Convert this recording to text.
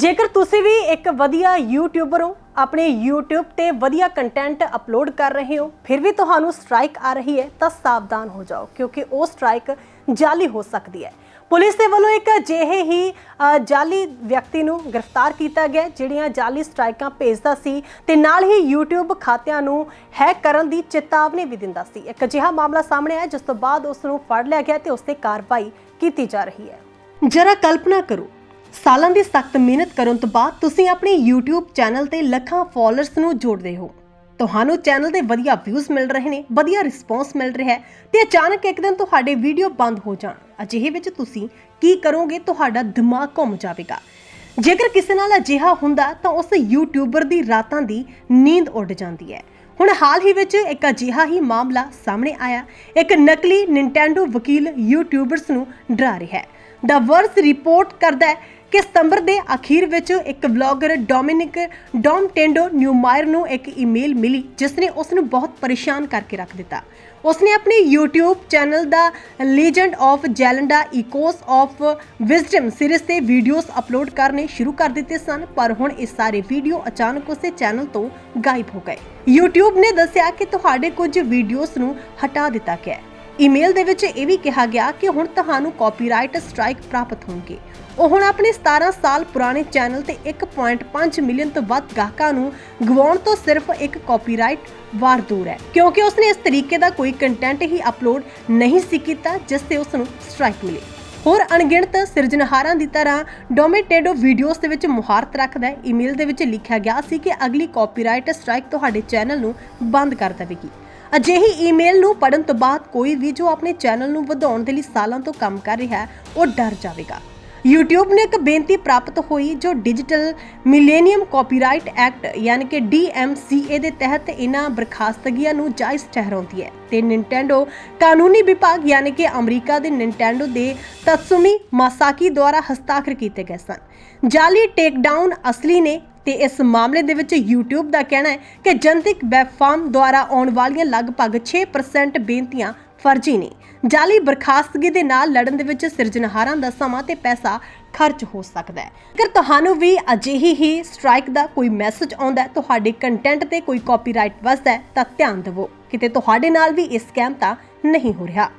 ਜੇਕਰ ਤੁਸੀਂ ਵੀ ਇੱਕ ਵਧੀਆ ਯੂਟਿਊਬਰ ਹੋ ਆਪਣੇ YouTube ਤੇ ਵਧੀਆ ਕੰਟੈਂਟ ਅਪਲੋਡ ਕਰ ਰਹੇ ਹੋ ਫਿਰ ਵੀ ਤੁਹਾਨੂੰ ਸਟ੍ਰਾਈਕ ਆ ਰਹੀ ਹੈ ਤਾਂ ਸਾਵਧਾਨ ਹੋ ਜਾਓ ਕਿਉਂਕਿ ਉਹ ਸਟ੍ਰਾਈਕ ਜਾਲੀ ਹੋ ਸਕਦੀ ਹੈ। ਪੁਲਿਸ ਦੇ ਵੱਲੋਂ ਇੱਕ ਅਜਿਹੇ ਹੀ ਅ, ਜਾਲੀ ਵਿਅਕਤੀ ਨੂੰ ਗ੍ਰਿਫਤਾਰ ਕੀਤਾ ਗਿਆ ਜਿਹੜੀਆਂ ਜਾਲੀ ਸਟ੍ਰਾਈਕਾਂ ਭੇਜਦਾ ਸੀ ਤੇ ਨਾਲ ਹੀ YouTube ਖਾਤਿਆਂ ਨੂੰ ਹੈਕ ਕਰਨ ਦੀ ਚੇਤਾਵਨੀ ਵੀ ਦਿੰਦਾ ਸੀ। ਇੱਕ ਅਜਿਹਾ ਮਾਮਲਾ ਸਾਹਮਣੇ ਆਇਆ ਜਿਸ ਤੋਂ ਬਾਅਦ ਉਸ ਨੂੰ ਫੜ ਲਿਆ ਗਿਆ ਤੇ ਉਸ ਤੇ ਕਾਰਵਾਈ ਕੀਤੀ ਜਾ ਰਹੀ ਹੈ। ਜਰਾ ਕਲਪਨਾ ਕਰੋ ਸਾਲਾਂ ਦੀ ਸਖਤ ਮਿਹਨਤ ਕਰਨ ਤੋਂ ਬਾਅਦ ਤੁਸੀਂ ਆਪਣੇ YouTube ਚੈਨਲ ਤੇ ਲੱਖਾਂ ਫਾਲੋਅਰਸ ਨੂੰ ਜੋੜਦੇ ਹੋ। ਤੁਹਾਨੂੰ ਚੈਨਲ ਦੇ ਵਧੀਆ ਵਿਊਜ਼ ਮਿਲ ਰਹੇ ਨੇ, ਵਧੀਆ ਰਿਸਪੌਂਸ ਮਿਲ ਰਿਹਾ ਹੈ ਤੇ ਅਚਾਨਕ ਇੱਕ ਦਿਨ ਤੁਹਾਡੇ ਵੀਡੀਓ ਬੰਦ ਹੋ ਜਾਣ। ਅਜਿਹੇ ਵਿੱਚ ਤੁਸੀਂ ਕੀ ਕਰੋਗੇ, ਤੁਹਾਡਾ ਦਿਮਾਗ ਘੁੰਮ ਜਾਵੇਗਾ। ਜੇਕਰ ਕਿਸੇ ਨਾਲ ਅਜਿਹਾ ਹੁੰਦਾ ਤਾਂ ਉਸ ਯੂਟਿਊਬਰ ਦੀ ਰਾਤਾਂ ਦੀ ਨੀਂਦ ਉੱਡ ਜਾਂਦੀ ਹੈ। ਹੁਣ ਹਾਲ ਹੀ ਵਿੱਚ ਇੱਕ ਅਜਿਹਾ ਹੀ ਮਾਮਲਾ ਸਾਹਮਣੇ ਆਇਆ। ਇੱਕ ਨਕਲੀ ਨਿੰਟੈਂਡੋ ਵਕੀਲ ਯੂਟਿਊਬਰਸ ਨੂੰ ਡਰਾ ਰਿਹਾ ਹੈ। ਦਾ ਵਰਸ ਰਿਪੋਰਟ ਕਰਦਾ ਹੈ ਕਿ ਸਤੰਬਰ ਦੇ ਅਖੀਰ ਵਿੱਚ ਇੱਕ ਵਲੌਗਰ ਡੋਮਿਨਿਕ ਡੋਮਟੈਂਡੋ ਨਿਊਮਾਇਰ ਨੂੰ ਇੱਕ ਈਮੇਲ ਮਿਲੀ, ਜਿਸ ਨੇ ਉਸ ਨੂੰ ਬਹੁਤ ਪਰੇਸ਼ਾਨ ਕਰਕੇ ਰੱਖ ਦਿੱਤਾ। ਉਸਨੇ ਆਪਣੇ YouTube channel the legend of Zelda echoes of wisdom series ਤੇ ਵੀਡੀਓਜ਼ ਅਪਲੋਡ ਕਰਨੇ ਸ਼ੁਰੂ ਕਰ ਦਿੱਤੇ ਸਨ, ਪਰ ਹੁਣ ਇਹ ਸਾਰੇ ਵੀਡੀਓ ਅਚਾਨਕ ਉਸੇ ਚੈਨਲ ਤੋਂ ਗਾਇਬ ਹੋ ਗਏ। YouTube ਨੇ ਦੱਸਿਆ ਕਿ ਤੁਹਾਡੇ ਕੁਝ ਵੀਡੀਓਜ਼ ਨੂੰ ਹਟਾ ਦਿੱਤਾ ਗਿਆ ਹੈ। ਈਮੇਲ ਦੇ ਵਿੱਚ ਇਹ ਵੀ ਕਿਹਾ ਗਿਆ ਕਿ ਹੁਣ ਤੁਹਾਨੂੰ ਕਾਪੀਰਾਈਟ ਸਟ੍ਰਾਈਕ ਪ੍ਰਾਪਤ ਹੋਣਗੇ। ਉਹ ਹੁਣ ਆਪਣੇ 17 ਸਾਲ ਪੁਰਾਣੇ ਚੈਨਲ ਤੇ 1.5 ਮਿਲੀਅਨ ਤੋਂ ਵੱਧ ਗਾਹਕਾਂ ਨੂੰ ਗਵਾਉਣ ਤੋਂ ਸਿਰਫ ਇੱਕ ਕਾਪੀਰਾਈਟ ਵਾਰ ਦੂਰ ਹੈ, ਕਿਉਂਕਿ ਉਸਨੇ ਇਸ ਤਰੀਕੇ ਦਾ ਕੋਈ ਕੰਟੈਂਟ ਹੀ ਅਪਲੋਡ ਨਹੀਂ ਸੀ ਕੀਤਾ ਜਿਸ ਤੇ ਉਸ ਨੂੰ ਸਟ੍ਰਾਈਕ ਮਿਲੇ। ਹੋਰ ਅਣਗਿਣਤ ਸਿਰਜਣਹਾਰਾਂ ਦੀ ਤਰ੍ਹਾਂ ਡੋਮੇਟੇਡੋ ਵੀਡੀਓਜ਼ ਦੇ ਵਿੱਚ ਮੁਹਾਰਤ ਰੱਖਦਾ ਹੈ। ਈਮੇਲ ਦੇ ਵਿੱਚ ਲਿਖਿਆ ਗਿਆ ਸੀ ਕਿ ਅਗਲੀ ਕਾਪੀਰਾਈਟ ਸਟ੍ਰਾਈਕ ਤੁਹਾਡੇ ਚੈਨਲ ਨੂੰ ਬੰਦ ਕਰ ਦੇਵੇਗੀ। ਅਜਿਹੀ ਈਮੇਲ ਨੂੰ ਪੜਨ ਤੋਂ ਬਾਅਦ ਕੋਈ ਵੀ ਜੋ ਆਪਣੇ ਚੈਨਲ ਨੂੰ ਵਧਾਉਣ ਦੇ ਲਈ ਸਾਲਾਂ ਤੋਂ ਕੰਮ ਕਰ ਰਿਹਾ ਹੈ, ਉਹ ਡਰ ਜਾਵੇਗਾ। YouTube ਨੇ ਇੱਕ ਬੇਨਤੀ ਪ੍ਰਾਪਤ ਹੋਈ ਜੋ ਡਿਜੀਟਲ ਮਿਲੇਨੀਅਮ ਕਾਪੀਰਾਈਟ ਐਕਟ ਯਾਨੀ ਕਿ DMCA ਦੇ ਤਹਿਤ ਇਹਨਾਂ ਬਰਖਾਸਤਗੀਆਂ ਨੂੰ ਜਾਇਜ਼ ਠਹਿਰਾਉਂਦੀ ਹੈ ਤੇ ਨਿੰਟੈਂਡੋ ਕਾਨੂੰਨੀ ਵਿਭਾਗ ਯਾਨੀ ਕਿ ਅਮਰੀਕਾ ਦੇ ਨਿੰਟੈਂਡੋ ਦੇ ਤਤਸੁਮੀ ਮਾਸਾਕੀ ਦੁਆਰਾ ਹਸਤਾਖਰ ਕੀਤੇ ਗਏ ਸਨ। ਜਾਲੀ ਟੇਕਡਾਊਨ ਅਸਲੀ ਨੇ ਤੇ ਇਸ ਮਾਮਲੇ ਦੇ ਵਿੱਚ YouTube ਦਾ ਕਹਿਣਾ ਹੈ ਕਿ ਜਨਤਕ ਵੈਬ ਦੁਆਰਾ ਆਉਣ ਵਾਲੀਆਂ ਲਗਭਗ 6% ਬੇਨਤੀਆਂ ਫਰਜ਼ੀ ਨੇ। ਜਾਲੀ ਬਰਖਾਸਤਗੀ ਦੇ ਨਾਲ ਲੜਨ ਦੇ ਵਿੱਚ ਸਿਰਜਣਹਾਰਾਂ ਦਾ ਸਮਾਂ ਤੇ ਪੈਸਾ ਖਰਚ ਹੋ ਸਕਦਾ ਹੈ। ਅਗਰ ਤੁਹਾਨੂੰ ਵੀ ਅਜਿਹੀ ਹੀ ਸਟ੍ਰਾਈਕ ਦਾ ਕੋਈ ਮੈਸੇਜ ਆਉਂਦਾ ਹੈ, ਤੁਹਾਡੇ ਕੰਟੈਂਟ ਤੇ ਕੋਈ ਕਾਪੀਰਾਈਟ ਵਸਦਾ ਹੈ, ਤਾਂ ਧਿਆਨ ਦਿਵੋ। ਕਿਤੇ ਤੁਹਾਡੇ ਨਾਲ ਵੀ ਇਹ ਸਕੈਮ ਤਾਂ ਨਹੀਂ ਹੋ ਰਿਹਾ।